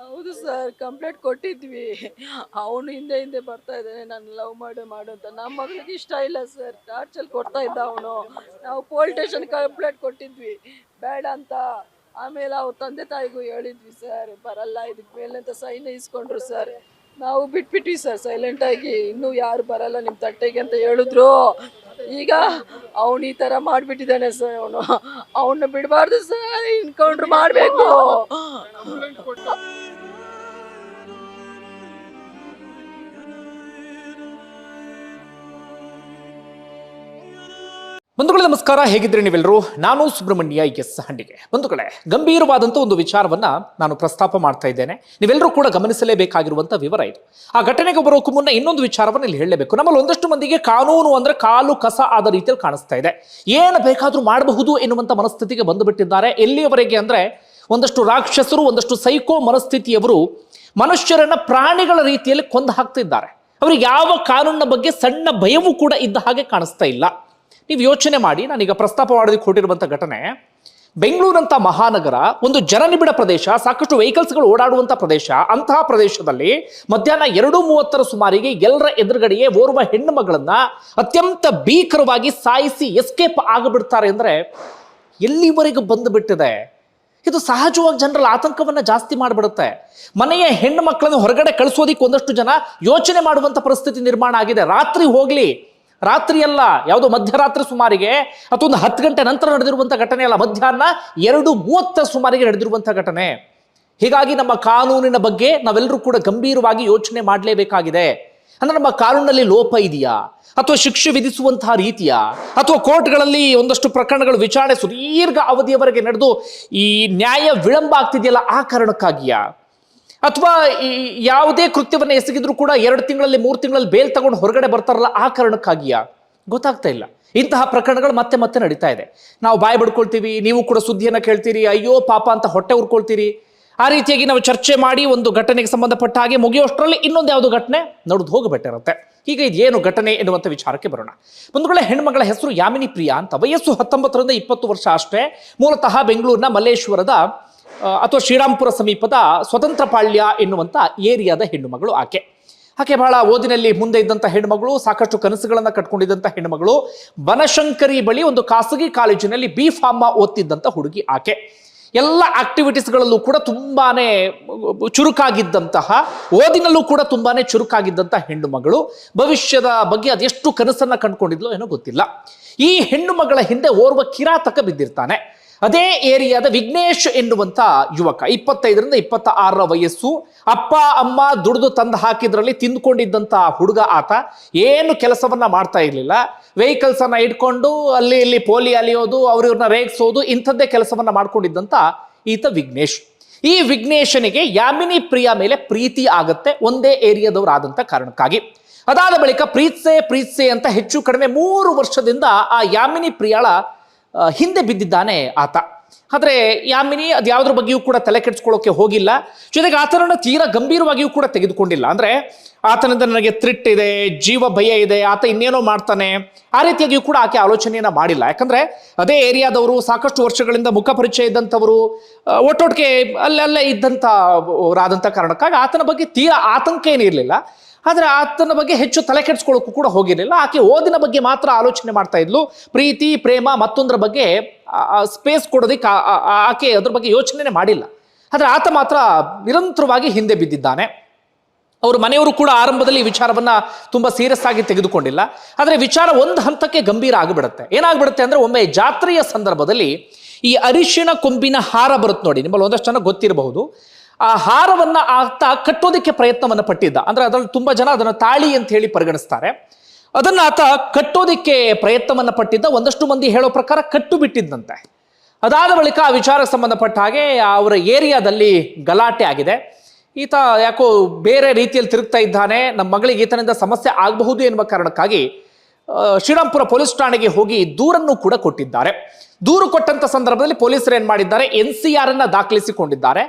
ಹೌದು sir complaint ಕೊಟ್ಟಿದ್ವಿ. ಅವನು ಹಿಂದೆ ಹಿಂದೆ ಬರ್ತಾ ಇದ್ದಾನೆ ನಾನು ಲವ್ ಮಾಡು ಮಾಡು ಅಂತ. ನಮ್ಮ ಮಗಳಿಗೆ ಇಷ್ಟ ಇಲ್ಲ ಸರ್ ಟಾರ್ಚಲ್ ಕೊಡ್ತಾ ಇದ್ದ ಅವನು. ನಾವು ಪೊಲೀಸ್ ಸ್ಟೇಷನ್ ಕಂಪ್ಲೇಂಟ್ ಕೊಟ್ಟಿದ್ವಿ. ಬೇಡ ಅಂತ. ಆಮೇಲೆ ಅವ್ರ ತಂದೆ ತಾಯಿಗೂ ಹೇಳಿದ್ವಿ ಸರ್, ಬರಲ್ಲ, ಇದಕ್ಕೆ ಮೇಲೆ ಅಂತ ಸೈನ್ ಇಸ್ಕೊಂಡ್ರು ಸರ್. ನಾವು ಬಿಟ್ಬಿಟ್ವಿ ಸರ್ ಸೈಲೆಂಟ್ ಆಗಿ. ಇನ್ನೂ ಯಾರು ಬರಲ್ಲ ನಿಮ್ಮ ತಟ್ಟೆಗೆ ಅಂತ ಹೇಳಿದ್ರು. ಈಗ ಅವನು ಈ ಥರ ಮಾಡಿಬಿಟ್ಟಿದ್ದಾನೆ ಸರ್ ಅವನು. ಅವನ್ನ ಬಿಡಬಾರ್ದು ಸರ್, ಇನ್ಕೌಂಟ್ರ್ ಮಾಡಬೇಕು. ಬಂಧುಗಳೇ, ನಮಸ್ಕಾರ. ಹೇಗಿದ್ರೆ ನೀವೆಲ್ಲರೂ? ನಾನು ಸುಬ್ರಹ್ಮಣ್ಯ, ಎಸ್ ಹಂಡಿಗೆ ಬಂಧುಗಳೇ ಗಂಭೀರವಾದಂಥ ಒಂದು ವಿಚಾರವನ್ನ ನಾನು ಪ್ರಸ್ತಾಪ ಮಾಡ್ತಾ ಇದ್ದೇನೆ. ನೀವೆಲ್ಲರೂ ಕೂಡ ಗಮನಿಸಲೇಬೇಕಾಗಿರುವಂಥ ವಿವರ ಇದು. ಆ ಘಟನೆಗೆ ಬರೋಕ್ಕೂ ಮುನ್ನ ಇನ್ನೊಂದು ವಿಚಾರವನ್ನು ಇಲ್ಲಿ ಹೇಳಲೇಬೇಕು. ನಮ್ಮಲ್ಲಿ ಒಂದಷ್ಟು ಮಂದಿಗೆ ಕಾನೂನು ಅಂದ್ರೆ ಕಾಲು ಕಸ ಆದ ರೀತಿಯಲ್ಲಿ ಕಾಣಿಸ್ತಾ ಇದೆ. ಏನು ಬೇಕಾದರೂ ಮಾಡಬಹುದು ಎನ್ನುವಂಥ ಮನಸ್ಥಿತಿಗೆ ಬಂದುಬಿಟ್ಟಿದ್ದಾರೆ. ಎಲ್ಲಿಯವರೆಗೆ ಅಂದ್ರೆ ಒಂದಷ್ಟು ರಾಕ್ಷಸರು, ಒಂದಷ್ಟು ಸೈಕೋ ಮನಸ್ಥಿತಿಯವರು ಮನುಷ್ಯರನ್ನ ಪ್ರಾಣಿಗಳ ರೀತಿಯಲ್ಲಿ ಕೊಂದು ಹಾಕ್ತಿದ್ದಾರೆ. ಅವರಿಗೆ ಯಾವ ಕಾನೂನಿನ ಬಗ್ಗೆ ಸಣ್ಣ ಭಯವೂ ಕೂಡ ಇದ್ದ ಹಾಗೆ ಕಾಣಿಸ್ತಾ ಇಲ್ಲ. ನೀವು ಯೋಚನೆ ಮಾಡಿ ನಾನೀಗ ಪ್ರಸ್ತಾಪ ಮಾಡೋದಕ್ಕೆ ಕೊಟ್ಟಿರುವಂಥ ಘಟನೆ ಬೆಂಗಳೂರಂಥ ಮಹಾನಗರ, ಒಂದು ಜನನಿಬಿಡ ಪ್ರದೇಶ, ಸಾಕಷ್ಟು ವೆಹಿಕಲ್ಸ್ಗಳು ಓಡಾಡುವಂಥ ಪ್ರದೇಶ, ಅಂತಹ ಪ್ರದೇಶದಲ್ಲಿ ಮಧ್ಯಾಹ್ನ ಎರಡು ಮೂವತ್ತರ ಸುಮಾರಿಗೆ ಎಲ್ಲರ ಎದುರುಗಡೆಯೇ ಓರ್ವ ಹೆಣ್ಣು ಮಗಳನ್ನು ಅತ್ಯಂತ ಭೀಕರವಾಗಿ ಸಾಯಿಸಿ ಎಸ್ಕೇಪ್ ಆಗಿಬಿಡ್ತಾರೆ ಅಂದರೆ ಎಲ್ಲಿವರೆಗೂ ಬಂದು ಬಿಟ್ಟಿದೆ ಇದು ಸಹಜವಾಗಿ ಜನರಲ್ಲಿ ಆತಂಕವನ್ನು ಜಾಸ್ತಿ ಮಾಡಿಬಿಡುತ್ತೆ. ಮನೆಯ ಹೆಣ್ಣು ಮಕ್ಕಳನ್ನು ಹೊರಗಡೆ ಕಳಿಸೋದಿಕ್ಕೆ ಒಂದಷ್ಟು ಜನ ಯೋಚನೆ ಮಾಡುವಂಥ ಪರಿಸ್ಥಿತಿ ನಿರ್ಮಾಣ ಆಗಿದೆ. ರಾತ್ರಿ ಹೋಗ್ಲಿ ರಾತ್ರಿ ಅಲ್ಲ, ಯಾವುದೋ ಮಧ್ಯರಾತ್ರಿ ಸುಮಾರಿಗೆ, ಅಥವಾ ಒಂದು ಹತ್ತು ಗಂಟೆ ನಂತರ ನಡೆದಿರುವಂಥ ಘಟನೆ ಅಲ್ಲ, ಮಧ್ಯಾಹ್ನ ಎರಡು ಮೂವತ್ತರ ಸುಮಾರಿಗೆ ನಡೆದಿರುವಂಥ ಘಟನೆ. ಹೀಗಾಗಿ ನಮ್ಮ ಕಾನೂನಿನ ಬಗ್ಗೆ ನಾವೆಲ್ಲರೂ ಕೂಡ ಗಂಭೀರವಾಗಿ ಯೋಚನೆ ಮಾಡಲೇಬೇಕಾಗಿದೆ. ಅಂದ್ರೆ ನಮ್ಮ ಕಾನೂನಲ್ಲಿ ಲೋಪ ಇದೆಯಾ? ಅಥವಾ ಶಿಕ್ಷೆ ವಿಧಿಸುವಂತಹ ರೀತಿಯ? ಅಥವಾ ಕೋರ್ಟ್ಗಳಲ್ಲಿ ಒಂದಷ್ಟು ಪ್ರಕರಣಗಳು ವಿಚಾರಣೆ ಸುದೀರ್ಘ ಅವಧಿಯವರೆಗೆ ನಡೆದು ಈ ನ್ಯಾಯ ವಿಳಂಬ ಆಗ್ತಿದೆಯಲ್ಲ, ಆ ಕಾರಣಕ್ಕಾಗಿಯಾ? ಅಥವಾ ಯಾವುದೇ ಕೃತ್ಯವನ್ನು ಎಸಗಿದ್ರು ಕೂಡ ಎರಡು ತಿಂಗಳಲ್ಲಿ, ಮೂರು ತಿಂಗಳಲ್ಲಿ ಬೇಲ್ ತಗೊಂಡು ಹೊರಗಡೆ ಬರ್ತಾರಲ್ಲ, ಆ ಕಾರಣಕ್ಕಾಗಿಯಾ? ಗೊತ್ತಾಗ್ತಾ ಇಲ್ಲ. ಇಂತಹ ಪ್ರಕರಣಗಳು ಮತ್ತೆ ಮತ್ತೆ ನಡೀತಾ ಇದೆ. ನಾವು ಬಾಯಿ ಬಿಡ್ಕೊಳ್ತೀವಿ, ನೀವು ಕೂಡ ಸುದ್ದಿಯನ್ನು ಕೇಳ್ತೀರಿ, ಅಯ್ಯೋ ಪಾಪ ಅಂತ ಹೊಟ್ಟೆ ಉರ್ಕೊಳ್ತೀರಿ. ಆ ರೀತಿಯಾಗಿ ನಾವು ಚರ್ಚೆ ಮಾಡಿ ಒಂದು ಘಟನೆಗೆ ಸಂಬಂಧಪಟ್ಟ ಹಾಗೆ ಮುಗಿಯೋಷ್ಟರಲ್ಲಿ ಇನ್ನೊಂದು ಯಾವುದೋ ಘಟನೆ ನಡೆದು ಹೋಗಬಿಟ್ಟಿರುತ್ತೆ ಈಗ ಇದೇನು ಘಟನೆ ಎನ್ನುವಂಥ ವಿಚಾರಕ್ಕೆ ಬರೋಣ. ಬಂಧುಗಳ, ಹೆಣ್ಮಗಳ ಹೆಸರು ಯಾಮಿನಿ ಪ್ರಿಯಾ ಅಂತ. ವಯಸ್ಸು ಹತ್ತೊಂಬತ್ತರಿಂದ ಇಪ್ಪತ್ತು ವರ್ಷ ಅಷ್ಟೇ. ಮೂಲತಃ ಬೆಂಗಳೂರಿನ ಮಲ್ಲೇಶ್ವರದ ಅಥವಾ ಶ್ರೀರಾಮ್ಪುರ ಸಮೀಪದ ಸ್ವತಂತ್ರ ಪಾಳ್ಯ ಎನ್ನುವಂಥ ಏರಿಯಾದ ಹೆಣ್ಣುಮಗಳು ಆಕೆ. ಆಕೆ ಬಹಳ ಓದಿನಲ್ಲಿ ಮುಂದೆ ಇದ್ದಂಥ ಹೆಣ್ಣುಮಗಳು, ಸಾಕಷ್ಟು ಕನಸುಗಳನ್ನು ಕಟ್ಕೊಂಡಿದ್ದಂಥ ಹೆಣ್ಣುಮಗಳು, ಬನಶಂಕರಿ ಬಳಿ ಒಂದು ಖಾಸಗಿ ಕಾಲೇಜಿನಲ್ಲಿ ಬಿ ಫಾರ್ಮ ಓದ್ತಿದ್ದಂಥ ಹುಡುಗಿ ಆಕೆ. ಎಲ್ಲ ಆಕ್ಟಿವಿಟೀಸ್ಗಳಲ್ಲೂ ಕೂಡ ತುಂಬಾನೇ ಚುರುಕಾಗಿದ್ದಂತಹ, ಓದಿನಲ್ಲೂ ಕೂಡ ತುಂಬಾನೇ ಚುರುಕಾಗಿದ್ದಂಥ ಹೆಣ್ಣುಮಗಳು, ಭವಿಷ್ಯದ ಬಗ್ಗೆ ಅದೆಷ್ಟು ಕನಸನ್ನ ಕಂಡುಕೊಂಡಿದ್ಲೋ ಏನೋ ಗೊತ್ತಿಲ್ಲ. ಈ ಹೆಣ್ಣುಮಗಳ ಹಿಂದೆ ಓರ್ವ ಕಿರಾತಕ ಬಿದ್ದಿರ್ತಾನೆ. ಅದೇ ಏರಿಯಾದ ವಿಘ್ನೇಶ್ ಎನ್ನುವಂತ ಯುವಕ, ಇಪ್ಪತ್ತೈದರಿಂದ ಇಪ್ಪತ್ತ ಆರರ ವಯಸ್ಸು. ಅಪ್ಪ, ಅಮ್ಮ ದುಡಿದು ತಂದು ಹಾಕಿದ್ರಲ್ಲಿ ತಿಂದ್ಕೊಂಡಿದ್ದಂಥ ಹುಡುಗ ಆತ. ಏನು ಕೆಲಸವನ್ನ ಮಾಡ್ತಾ ಇರಲಿಲ್ಲ. ವೆಹಿಕಲ್ಸ್ ಅನ್ನ ಇಟ್ಕೊಂಡು ಅಲ್ಲಿ ಇಲ್ಲಿ ಪೋಲಿ ಅಲಿಯೋದು, ಅವ್ರಿವ್ರನ್ನ ರೇಗಿಸೋದು, ಇಂಥದ್ದೇ ಕೆಲಸವನ್ನ ಮಾಡ್ಕೊಂಡಿದ್ದಂತ ಈತ ವಿಘ್ನೇಶ್. ಈ ವಿಘ್ನೇಶನಿಗೆ ಯಾಮಿನಿ ಪ್ರಿಯ ಮೇಲೆ ಪ್ರೀತಿ ಆಗತ್ತೆ ಒಂದೇ ಏರಿಯಾದವ್ರು ಆದಂತ ಕಾರಣಕ್ಕಾಗಿ. ಅದಾದ ಬಳಿಕ ಪ್ರೀತ್ಸೆ ಪ್ರೀತ್ಸೆ ಅಂತ ಹೆಚ್ಚು ಕಡಿಮೆ ಮೂರು ವರ್ಷದಿಂದ ಆ ಯಾಮಿನಿ ಪ್ರಿಯಾಳ ಹಿಂದೆ ಬಿದ್ದಿದ್ದಾನೆ ಆತ. ಆದರೆ ಯಾಮಿನಿ ಅದ್ಯಾವುದ್ರ ಬಗ್ಗೆಯೂ ಕೂಡ ತಲೆ ಕೆಡಿಸ್ಕೊಳ್ಳೋಕೆ ಹೋಗಿಲ್ಲ. ಜೊತೆಗೆ ಆತನನ್ನು ತೀರಾ ಗಂಭೀರವಾಗಿಯೂ ಕೂಡ ತೆಗೆದುಕೊಂಡಿಲ್ಲ. ಅಂದ್ರೆ ಆತನಿಂದ ನನಗೆ ತ್ರಿಟ್ ಇದೆ ಜೀವ ಭಯ ಇದೆ, ಆತ ಇನ್ನೇನೋ ಮಾಡ್ತಾನೆ. ಆ ರೀತಿಯಾಗಿಯೂ ಕೂಡ ಆಕೆ ಆಲೋಚನೆಯನ್ನು ಮಾಡಿಲ್ಲ. ಯಾಕಂದ್ರೆ ಅದೇ ಏರಿಯಾದವರು, ಸಾಕಷ್ಟು ವರ್ಷಗಳಿಂದ ಮುಖ ಪರಿಚಯ ಇದ್ದಂಥವರು ಒಟ್ಟೊಟ್ಟಿಗೆ ಅಲ್ಲಲ್ಲೇ ಇದ್ದಂಥವರಾದಂಥ ಕಾರಣಕ್ಕಾಗಿ ಆತನ ಬಗ್ಗೆ ತೀರಾ ಆತಂಕ ಏನಿರಲಿಲ್ಲ. ಆದರೆ ಆತನ ಬಗ್ಗೆ ಹೆಚ್ಚು ತಲೆ ಕೆಡಿಸ್ಕೊಳ್ಳೋಕ್ಕೂ ಕೂಡ ಹೋಗಿರಲಿಲ್ಲ. ಆಕೆ ಓದಿನ ಬಗ್ಗೆ ಮಾತ್ರ ಆಲೋಚನೆ ಮಾಡ್ತಾ ಇದ್ಲು. ಪ್ರೀತಿ, ಪ್ರೇಮ ಮತ್ತೊಂದರ ಬಗ್ಗೆ ಸ್ಪೇಸ್ ಕೊಡೋದಕ್ಕೆ ಆಕೆ ಅದ್ರ ಬಗ್ಗೆ ಯೋಚನೆ ಮಾಡಿಲ್ಲ. ಆದರೆ ಆತ ಮಾತ್ರ ನಿರಂತರವಾಗಿ ಹಿಂದೆ ಬಿದ್ದಿದ್ದಾನೆ. ಅವ್ರ ಮನೆಯವರು ಕೂಡ ಆರಂಭದಲ್ಲಿ ಈ ವಿಚಾರವನ್ನ ತುಂಬ ಸೀರಿಯಸ್ ಆಗಿ ತೆಗೆದುಕೊಂಡಿಲ್ಲ. ಆದರೆ ವಿಚಾರ ಒಂದು ಹಂತಕ್ಕೆ ಗಂಭೀರ ಆಗಿಬಿಡುತ್ತೆ. ಏನಾಗ್ಬಿಡುತ್ತೆ ಅಂದ್ರೆ ಒಮ್ಮೆ ಜಾತ್ರೆಯ ಸಂದರ್ಭದಲ್ಲಿ ಈ ಅರಿಶಿಣ ಕೊಂಬಿನ ಹಾರ ಬರುತ್ತೆ ನೋಡಿ. ನಿಮ್ಮಲ್ಲಿ ಒಂದಷ್ಟು ಜನ ಗೊತ್ತಿರಬಹುದು. ಆ ಹಾರವನ್ನ ಆತ ಕಟ್ಟೋದಕ್ಕೆ ಪ್ರಯತ್ನವನ್ನು ಪಟ್ಟಿದ್ದ. ಅಂದ್ರೆ ಅದರಲ್ಲಿ ತುಂಬಾ ಜನ ಅದನ್ನು ತಾಳಿ ಅಂತ ಹೇಳಿ ಪರಿಗಣಿಸ್ತಾರೆ. ಅದನ್ನ ಆತ ಕಟ್ಟೋದಕ್ಕೆ ಪ್ರಯತ್ನವನ್ನು ಪಟ್ಟಿದ್ದ. ಒಂದಷ್ಟು ಮಂದಿ ಹೇಳೋ ಪ್ರಕಾರ ಕಟ್ಟು ಬಿಟ್ಟಿದ್ದಂತೆ. ಅದಾದ ಬಳಿಕ ಆ ವಿಚಾರಕ್ಕೆ ಸಂಬಂಧಪಟ್ಟ ಹಾಗೆ ಅವರ ಏರಿಯಾದಲ್ಲಿ ಗಲಾಟೆ ಆಗಿದೆ. ಈತ ಯಾಕೋ ಬೇರೆ ರೀತಿಯಲ್ಲಿ ತಿರುಗ್ತಾ ಇದ್ದಾನೆ. ನಮ್ಮ ಮಗಳಿಗೆ ಈತನಿಂದ ಸಮಸ್ಯೆ ಆಗಬಹುದು ಎನ್ನುವ ಕಾರಣಕ್ಕಾಗಿ ಶ್ರೀರಾಮ್ಪುರ ಪೊಲೀಸ್ ಠಾಣೆಗೆ ಹೋಗಿ ದೂರನ್ನು ಕೂಡ ಕೊಟ್ಟಿದ್ದಾರೆ. ದೂರು ಕೊಟ್ಟಂತ ಸಂದರ್ಭದಲ್ಲಿ ಪೊಲೀಸರು ಏನ್ ಮಾಡಿದ್ದಾರೆ? ಎನ್ ಸಿ ಆರ್ ಅನ್ನ ದಾಖಲಿಸಿಕೊಂಡಿದ್ದಾರೆ.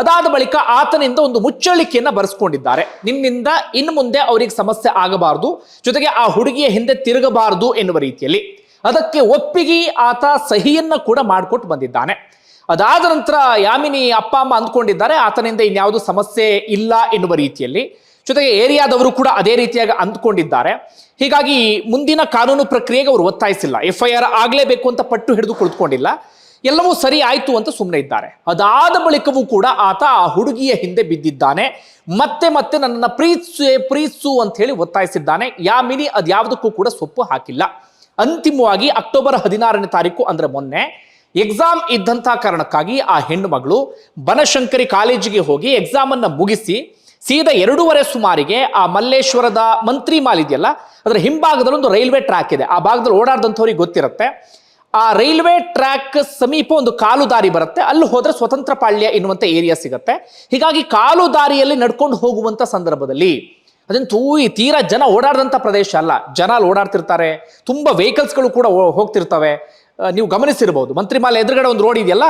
ಅದಾದ ಬಳಿಕ ಆತನಿಂದ ಒಂದು ಮುಚ್ಚಳಿಕೆಯನ್ನು ಬರೆಸ್ಕೊಂಡಿದ್ದಾರೆ. ನಿನ್ನಿಂದ ಇನ್ನು ಮುಂದೆ ಅವರಿಗೆ ಸಮಸ್ಯೆ ಆಗಬಾರದು. ಜೊತೆಗೆ ಆ ಹುಡುಗಿಯ ಹಿಂದೆ ತಿರುಗಬಾರದು ಎನ್ನುವ ರೀತಿಯಲ್ಲಿ. ಅದಕ್ಕೆ ಒಪ್ಪಿಗೆ ಆತ ಸಹಿಯನ್ನ ಕೂಡ ಮಾಡಿಕೊಟ್ಟು ಬಂದಿದ್ದಾನೆ. ಅದಾದ ನಂತರ ಯಾಮಿನಿ ಅಪ್ಪ, ಅಮ್ಮ ಅಂದ್ಕೊಂಡಿದ್ದಾರೆ. ಆತನಿಂದ ಇನ್ಯಾವುದು ಸಮಸ್ಯೆ ಇಲ್ಲ ಎನ್ನುವ ರೀತಿಯಲ್ಲಿ. ಜೊತೆಗೆ ಏರಿಯಾದವರು ಕೂಡ ಅದೇ ರೀತಿಯಾಗಿ ಅಂದ್ಕೊಂಡಿದ್ದಾರೆ. ಹೀಗಾಗಿ ಮುಂದಿನ ಕಾನೂನು ಪ್ರಕ್ರಿಯೆಗೆ ಅವರು ಒತ್ತಾಯಿಸಿಲ್ಲ. ಎಫ್ ಐ ಆರ್ ಆಗಲೇಬೇಕು ಅಂತ ಪಟ್ಟು ಹಿಡಿದು ಕುಳಿತುಕೊಂಡಿಲ್ಲ. ಎಲ್ಲವೂ ಸರಿ ಆಯ್ತು ಅಂತ ಸುಮ್ಮನೆ ಇದ್ದಾರೆ. ಅದಾದ ಬಳಿಕವೂ ಕೂಡ ಆತ ಆ ಹುಡುಗಿಯ ಹಿಂದೆ ಬಿದ್ದಿದ್ದಾನೆ. ಮತ್ತೆ ಮತ್ತೆ ನನ್ನನ್ನು ಪ್ರೀತಿಸು ಪ್ರೀತಿಸು ಅಂತ ಹೇಳಿ ಒತ್ತಾಯಿಸಿದ್ದಾನೆ ಯಾಮಿನಿ ಅದ್ಯಾವುದಕ್ಕೂ ಕೂಡ ಸೊಪ್ಪು ಹಾಕಿಲ್ಲ. ಅಂತಿಮವಾಗಿ ಅಕ್ಟೋಬರ್ ಹದಿನಾರನೇ ತಾರೀಕು ಅಂದರೆ ಮೊನ್ನೆ ಎಕ್ಸಾಮ್ ಇದ್ದಂಥ ಕಾರಣಕ್ಕಾಗಿ ಆ ಹೆಣ್ಣು ಮಗಳು ಬನಶಂಕರಿ ಕಾಲೇಜಿಗೆ ಹೋಗಿ ಎಕ್ಸಾಮ್ ಅನ್ನ ಮುಗಿಸಿ ಸೀದಾ ಎರಡೂವರೆ ಸುಮಾರಿಗೆ ಆ ಮಲ್ಲೇಶ್ವರದ ಮಂತ್ರಿ ಮಾಲ್ ಇದೆಯಲ್ಲ, ಅದರ ಹಿಂಭಾಗದಲ್ಲಿ ಒಂದು ರೈಲ್ವೆ ಟ್ರ್ಯಾಕ್ ಇದೆ. ಆ ಭಾಗದಲ್ಲಿ ಓಡಾಡ್ದಂಥವ್ರಿಗೆ ಗೊತ್ತಿರುತ್ತೆ. ಆ ರೈಲ್ವೆ ಟ್ರ್ಯಾಕ್ ಸಮೀಪ ಒಂದು ಕಾಲು ದಾರಿ ಬರುತ್ತೆ. ಅಲ್ಲಿ ಹೋದ್ರೆ ಸ್ವತಂತ್ರ ಪಾಳ್ಯ ಎನ್ನುವಂತ ಏರಿಯಾ ಸಿಗುತ್ತೆ. ಹೀಗಾಗಿ ಕಾಲು ದಾರಿಯಲ್ಲಿ ನಡ್ಕೊಂಡು ಹೋಗುವಂತ ಸಂದರ್ಭದಲ್ಲಿ ಅದಂತೂ ತೂಯಿ ತೀರಾ ಜನ ಓಡಾಡದಂಥ ಪ್ರದೇಶ ಅಲ್ಲ. ಜನ ಅಲ್ಲಿ ಓಡಾಡ್ತಿರ್ತಾರೆ. ತುಂಬ ವೆಹಿಕಲ್ಸ್ಗಳು ಕೂಡ ಹೋಗ್ತಿರ್ತವೆ. ನೀವು ಗಮನಿಸಿರ್ಬೋದು. ಮಂತ್ರಿಮಾಲೆ ಎದುರುಗಡೆ ಒಂದು ರೋಡ್ ಇದೆಯಲ್ಲ?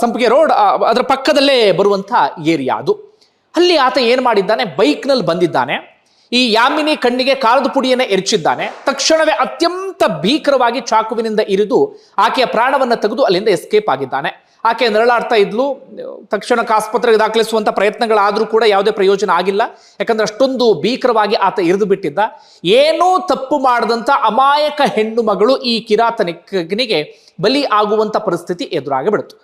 ಸಂಪಿಗೆ ರೋಡ್ ಅದರ ಪಕ್ಕದಲ್ಲೇ ಬರುವಂಥ ಏರಿಯಾ ಅದು. ಅಲ್ಲಿ ಆತ ಏನು ಮಾಡಿದ್ದಾನೆ? ಬೈಕ್ನಲ್ಲಿ ಬಂದಿದ್ದಾನೆ. ಈ ಯಾಮಿನಿ ಕಣ್ಣಿಗೆ ಕಾರದ ಪುಡಿಯನ್ನು ಎರಚಿದ್ದಾನೆ ತಕ್ಷಣವೇ ಅತ್ಯಂತ ಭೀಕರವಾಗಿ ಚಾಕುವಿನಿಂದ ಇರಿದು ಆಕೆಯ ಪ್ರಾಣವನ್ನು ತೆಗೆದು ಅಲ್ಲಿಂದ ಎಸ್ಕೇಪ್ ಆಗಿದ್ದಾನೆ. ಆಕೆ ನರಳಾಡ್ತಾ ಇದ್ಲು. ತಕ್ಷಣಕ್ಕೆ ಆಸ್ಪತ್ರೆಗೆ ದಾಖಲಿಸುವಂತ ಪ್ರಯತ್ನಗಳಾದರೂ ಕೂಡ ಯಾವುದೇ ಪ್ರಯೋಜನ ಆಗಿಲ್ಲ. ಯಾಕಂದ್ರೆ ಅಷ್ಟೊಂದು ಭೀಕರವಾಗಿ ಆತ ಇರಿದು ಬಿಟ್ಟಿದ್ದ. ಏನೂ ತಪ್ಪು ಮಾಡದಂತ ಅಮಾಯಕ ಹೆಣ್ಣು ಮಗಳು ಈ ಕಿರಾತನಿಗೆ ಬಲಿ ಆಗುವಂತ ಪರಿಸ್ಥಿತಿ ಎದುರಾಗಿ ಬಿಡ್ತು.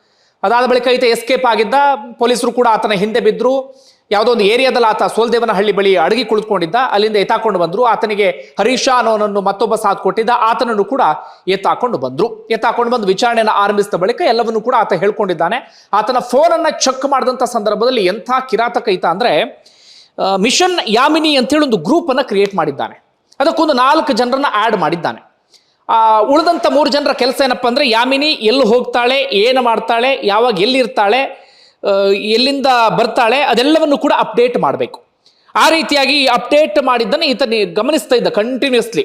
ಅದಾದ ಬಳಿಕ ಈತ ಎಸ್ಕೇಪ್ ಆಗಿದ್ದ. ಪೊಲೀಸರು ಕೂಡ ಆತನ ಹಿಂದೆ ಬಿದ್ದರು ಯಾವುದೋ ಒಂದು ಏರಿಯಾದಲ್ಲಿ ಆತ ಸೋಲ್ದೇವನಹಳ್ಳಿ ಬಳಿ ಅಡಗಿ ಕುಳಿತುಕೊಂಡಿದ್ದ. ಅಲ್ಲಿಂದ ಎತ್ತಾಕೊಂಡು ಬಂದ್ರು. ಆತನಿಗೆ ಹರೀಶ ಅನ್ನೋನನ್ನು ಮತ್ತೊಬ್ಬ ಸಾಥ್ ಕೊಟ್ಟಿದ್ದ. ಆತನನ್ನು ಕೂಡ ಎತ್ತಾಕೊಂಡು ಬಂದ್ರು. ಎತ್ತಾಕೊಂಡು ಬಂದು ವಿಚಾರಣೆಯನ್ನು ಆರಂಭಿಸಿದ ಬಳಿಕ ಎಲ್ಲವನ್ನು ಕೂಡ ಆತ ಹೇಳ್ಕೊಂಡಿದ್ದಾನೆ. ಆತನ ಫೋನನ್ನು ಚೆಕ್ ಮಾಡಿದಂಥ ಸಂದರ್ಭದಲ್ಲಿ ಎಂಥ ಕಿರಾತಕ ಈತ ಅಂದರೆ ಮಿಷನ್ ಯಾಮಿನಿ ಅಂತೇಳಿ ಒಂದು ಗ್ರೂಪ್ ಅನ್ನ ಕ್ರಿಯೇಟ್ ಮಾಡಿದ್ದಾನೆ. ಅದಕ್ಕೊಂದು ನಾಲ್ಕು ಜನರನ್ನ ಆ್ಯಡ್ ಮಾಡಿದ್ದಾನೆ. ಉಳಿದಂಥ ಮೂರು ಜನರ ಕೆಲಸ ಏನಪ್ಪ ಅಂದ್ರೆ, ಯಾಮಿನಿ ಎಲ್ಲಿ ಹೋಗ್ತಾಳೆ, ಏನು ಮಾಡ್ತಾಳೆ, ಯಾವಾಗ ಎಲ್ಲಿರ್ತಾಳೆ ಎಲ್ಲಿಂದ ಬರ್ತಾಳೆ ಅದೆಲ್ಲವನ್ನು ಕೂಡ ಅಪ್ಡೇಟ್ ಮಾಡಬೇಕು. ಆ ರೀತಿಯಾಗಿ ಅಪ್ಡೇಟ್ ಮಾಡಿದ್ದನ್ನು ಈತ ಗಮನಿಸ್ತಾ ಇದ್ದ ಕಂಟಿನ್ಯೂಸ್ಲಿ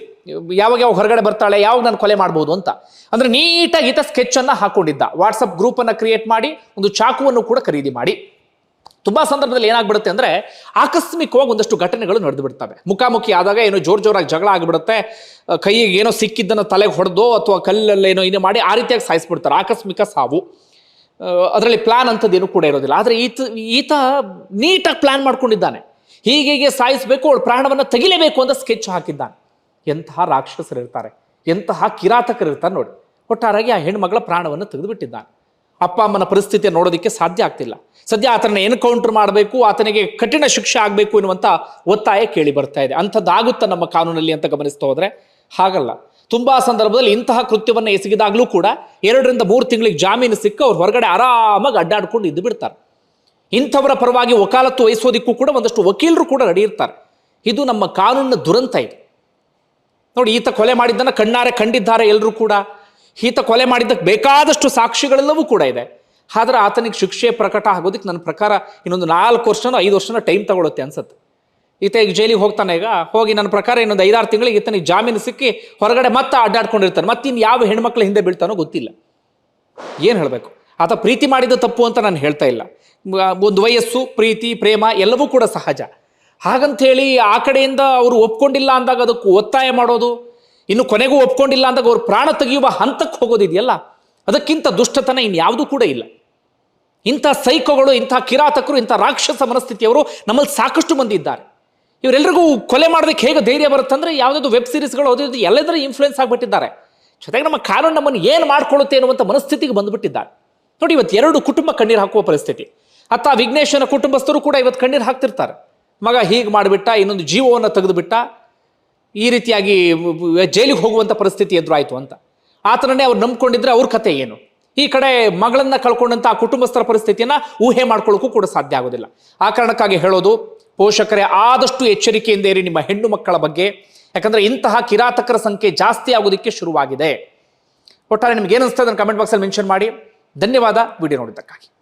ಯಾವಾಗ ಯಾವಾಗ ಹೊರಗಡೆ ಬರ್ತಾಳೆ, ಯಾವಾಗ ನಾನು ಕೊಲೆ ಮಾಡ್ಬೋದು ಅಂತ. ಅಂದ್ರೆ ನೀಟಾಗಿ ಈತ ಸ್ಕೆಚ್ ಅನ್ನ ಹಾಕೊಂಡಿದ್ದ. ವಾಟ್ಸಪ್ ಗ್ರೂಪ್ ಅನ್ನ ಕ್ರಿಯೇಟ್ ಮಾಡಿ, ಒಂದು ಚಾಕುವನ್ನು ಕೂಡ ಖರೀದಿ ಮಾಡಿ. ತುಂಬಾ ಸಂದರ್ಭದಲ್ಲಿ ಏನಾಗ್ಬಿಡುತ್ತೆ ಅಂದ್ರೆ ಆಕಸ್ಮಿಕವಾಗಿ ಒಂದಷ್ಟು ಘಟನೆಗಳು ನಡೆದು ಬಿಡ್ತವೆ ಮುಖಾಮುಖಿ ಆದಾಗ ಏನೋ ಜೋರ್ ಜೋರಾಗಿ ಜಗಳ ಆಗಿಬಿಡುತ್ತೆ. ಕೈಗೆ ಏನೋ ಸಿಕ್ಕಿದ್ದನ್ನು ತಲೆಗೆ ಹೊಡೆದೋ ಅಥವಾ ಕಲ್ಲಲ್ಲೇನೋ ಏನೋ ಮಾಡಿ ಆ ರೀತಿಯಾಗಿ ಸಾಯಿಸ್ಬಿಡ್ತಾರೆ. ಆಕಸ್ಮಿಕ ಸಾವು. ಅದರಲ್ಲಿ ಪ್ಲಾನ್ ಅಂಥದ್ದೇನು ಕೂಡ ಇರೋದಿಲ್ಲ. ಆದರೆ ಈತ ಈತ ನೀಟಾಗಿ ಪ್ಲಾನ್ ಮಾಡ್ಕೊಂಡಿದ್ದಾನೆ. ಹೀಗೆ ಹೀಗೆ ಸಾಯಿಸಬೇಕು, ಅವಳು ಪ್ರಾಣವನ್ನು ತೆಗಿಲೇಬೇಕು ಅಂತ ಸ್ಕೆಚ್ ಹಾಕಿದ್ದಾನೆ. ಎಂತಹ ರಾಕ್ಷಸರು ಇರ್ತಾರೆ, ಎಂತಹ ಕಿರಾತಕರು ಇರ್ತಾರೆ ನೋಡಿ. ಒಟ್ಟಾರಾಗಿ ಆ ಹೆಣ್ಮಗಳ ಪ್ರಾಣವನ್ನು ತೆಗೆದುಬಿಟ್ಟಿದ್ದಾನೆ. ಅಪ್ಪ ಅಮ್ಮನ ಪರಿಸ್ಥಿತಿ ನೋಡೋದಕ್ಕೆ ಸಾಧ್ಯ ಆಗ್ತಿಲ್ಲ. ಸದ್ಯ ಆತನ ಎನ್ಕೌಂಟರ್ ಮಾಡಬೇಕು, ಆತನಿಗೆ ಕಠಿಣ ಶಿಕ್ಷೆ ಆಗಬೇಕು ಎನ್ನುವಂಥ ಒತ್ತಾಯ ಕೇಳಿ ಬರ್ತಾ ಇದೆ. ಅಂಥದ್ದಾಗುತ್ತಾ ನಮ್ಮ ಕಾನೂನಲ್ಲಿ ಅಂತ ಗಮನಿಸ್ತಾ ಹೋದರೆ? ಹಾಗಲ್ಲ. ತುಂಬಾ ಸಂದರ್ಭದಲ್ಲಿ ಇಂತಹ ಕೃತ್ಯವನ್ನು ಎಸಗಿದಾಗಲೂ ಕೂಡ ಎರಡರಿಂದ ಮೂರು ತಿಂಗಳಿಗೆ ಜಾಮೀನು ಸಿಕ್ಕ ಅವ್ರು ಹೊರಗಡೆ ಆರಾಮಾಗಿ ಅಡ್ಡಾಡ್ಕೊಂಡು ಇದ್ದು ಬಿಡ್ತಾರೆ. ಇಂಥವರ ಪರವಾಗಿ ವಕಾಲತ್ತು ವಹಿಸೋದಿಕ್ಕೂ ಕೂಡ ಒಂದಷ್ಟು ವಕೀಲರು ಕೂಡ ರೆಡಿ ಇರ್ತಾರೆ. ಇದು ನಮ್ಮ ಕಾನೂನಿನ ದುರಂತ ಇದು. ನೋಡಿ, ಈತ ಕೊಲೆ ಮಾಡಿದ್ದನ್ನು ಕಣ್ಣಾರೆ ಕಂಡಿದ್ದಾರೆ ಎಲ್ಲರೂ ಕೂಡ. ಈತ ಕೊಲೆ ಮಾಡಿದ್ದಕ್ಕೆ ಬೇಕಾದಷ್ಟು ಸಾಕ್ಷಿಗಳೆಲ್ಲವೂ ಕೂಡ ಇದೆ. ಆದ್ರೆ ಆತನಿಗೆ ಶಿಕ್ಷೆ ಪ್ರಕಟ ಆಗೋದಕ್ಕೆ ನನ್ನ ಪ್ರಕಾರ ಇನ್ನೊಂದು ನಾಲ್ಕು ವರ್ಷನೋ ಐದು ವರ್ಷನೋ ಟೈಮ್ ತಗೊಳುತ್ತೆ ಅನ್ಸುತ್ತೆ. ಈತ ಈಗ ಜೈಲಿಗೆ ಹೋಗ್ತಾನೆ ಈಗ. ಹೋಗಿ ನನ್ನ ಪ್ರಕಾರ ಇನ್ನೊಂದು ಐದಾರು ತಿಂಗಳಿಗೆ ಈತನಿಗೆ ಜಾಮೀನು ಸಿಕ್ಕಿ ಹೊರಗಡೆ ಮತ್ತೆ ಅಡ್ಡಾಡ್ಕೊಂಡಿರ್ತಾನೆ. ಮತ್ತಿನ್ನು ಯಾವ ಹೆಣ್ಮಕ್ಳ ಹಿಂದೆ ಬೀಳ್ತಾನೋ ಗೊತ್ತಿಲ್ಲ. ಏನು ಹೇಳಬೇಕು? ಆತ ಪ್ರೀತಿ ಮಾಡಿದ ತಪ್ಪು ಅಂತ ನಾನು ಹೇಳ್ತಾ ಇಲ್ಲ. ಒಂದು ವಯಸ್ಸು, ಪ್ರೀತಿ, ಪ್ರೇಮ ಎಲ್ಲವೂ ಕೂಡ ಸಹಜ. ಹಾಗಂಥೇಳಿ ಆ ಕಡೆಯಿಂದ ಅವರು ಒಪ್ಕೊಂಡಿಲ್ಲ ಅಂದಾಗ ಅದಕ್ಕೂ ಒತ್ತಾಯ ಮಾಡೋದು, ಇನ್ನು ಕೊನೆಗೂ ಒಪ್ಕೊಂಡಿಲ್ಲ ಅಂದಾಗ ಅವ್ರು ಪ್ರಾಣ ತೆಗೆಯುವ ಹಂತಕ್ಕೆ ಹೋಗೋದಿದೆಯಲ್ಲ, ಅದಕ್ಕಿಂತ ದುಷ್ಟತನ ಇನ್ಯಾವುದೂ ಕೂಡ ಇಲ್ಲ. ಇಂಥ ಸೈಕೋಗಳು, ಇಂಥ ಕಿರಾತಕರು, ಇಂಥ ರಾಕ್ಷಸ ಮನಸ್ಥಿತಿಯವರು ನಮ್ಮಲ್ಲಿ ಸಾಕಷ್ಟು ಮಂದಿ ಇದ್ದಾರೆ. ಇವರೆಲ್ಲರಿಗೂ ಕೊಲೆ ಮಾಡೋದಕ್ಕೆ ಹೇಗೆ ಧೈರ್ಯ ಬರುತ್ತಂದ್ರೆ ಯಾವುದಾದ್ರು ವೆಬ್ ಸೀರೀಸ್ಗಳು ಓದಿದ್ದು ಎಲ್ಲದರ ಇನ್ಫ್ಲುಯೆನ್ಸ್ ಆಗಿಬಿಟ್ಟಿದ್ದಾರೆ. ಜೊತೆಗೆ ನಮ್ಮ ಕಾನೂನು ನಮ್ಮನ್ನು ಏನು ಮಾಡ್ಕೊಳ್ಳುತ್ತೆ ಅನ್ನುವಂಥ ಮನಸ್ಥಿತಿಗೆ ಬಂದುಬಿಟ್ಟಿದ್ದಾರೆ. ನೋಡಿ, ಇವತ್ತು ಎರಡು ಕುಟುಂಬ ಕಣ್ಣೀರು ಹಾಕುವ ಪರಿಸ್ಥಿತಿ. ಅತ್ತ ವಿಘ್ನೇಶನ ಕುಟುಂಬಸ್ಥರು ಕೂಡ ಇವತ್ತು ಕಣ್ಣೀರು ಹಾಕ್ತಿರ್ತಾರೆ. ಮಗ ಹೀಗೆ ಮಾಡಿಬಿಟ್ಟ, ಇನ್ನೊಂದು ಜೀವವನ್ನು ತೆಗೆದುಬಿಟ್ಟ, ಈ ರೀತಿಯಾಗಿ ಜೈಲಿಗೆ ಹೋಗುವಂಥ ಪರಿಸ್ಥಿತಿ ಎದುರಾಯಿತು ಅಂತ. ಆತನನ್ನೇ ಅವ್ರು ನಂಬ್ಕೊಂಡಿದ್ರೆ ಅವ್ರ ಕತೆ ಏನು? ಈ ಕಡೆ ಮಗಳನ್ನ ಕಳ್ಕೊಂಡಂತ ಆ ಕುಟುಂಬಸ್ಥರ ಪರಿಸ್ಥಿತಿಯನ್ನ ಊಹೆ ಮಾಡ್ಕೊಳ್ಳೋಕ್ಕೂ ಕೂಡ ಸಾಧ್ಯ ಆಗೋದಿಲ್ಲ. ಆ ಕಾರಣಕ್ಕಾಗಿ ಹೇಳೋದು ಪೋಷಕರೇ ಆದಷ್ಟು ಎಚ್ಚರಿಕೆಯಿಂದ ಇರಿ ನಿಮ್ಮ ಹೆಣ್ಣು ಮಕ್ಕಳ ಬಗ್ಗೆ. ಯಾಕಂದ್ರೆ ಇಂತಹ ಕಿರಾತಕರ ಸಂಖ್ಯೆ ಜಾಸ್ತಿ ಆಗೋದಕ್ಕೆ ಶುರುವಾಗಿದೆ. ಒಟ್ಟಾರೆ ನಿಮ್ಗೆ ಏನು ಅನಿಸ್ತದೆ ಕಮೆಂಟ್ ಬಾಕ್ಸಲ್ಲಿ ಮೆನ್ಷನ್ ಮಾಡಿ. ಧನ್ಯವಾದ. ವಿಡಿಯೋ ನೋಡಿದ್ದಕ್ಕಾಗಿ.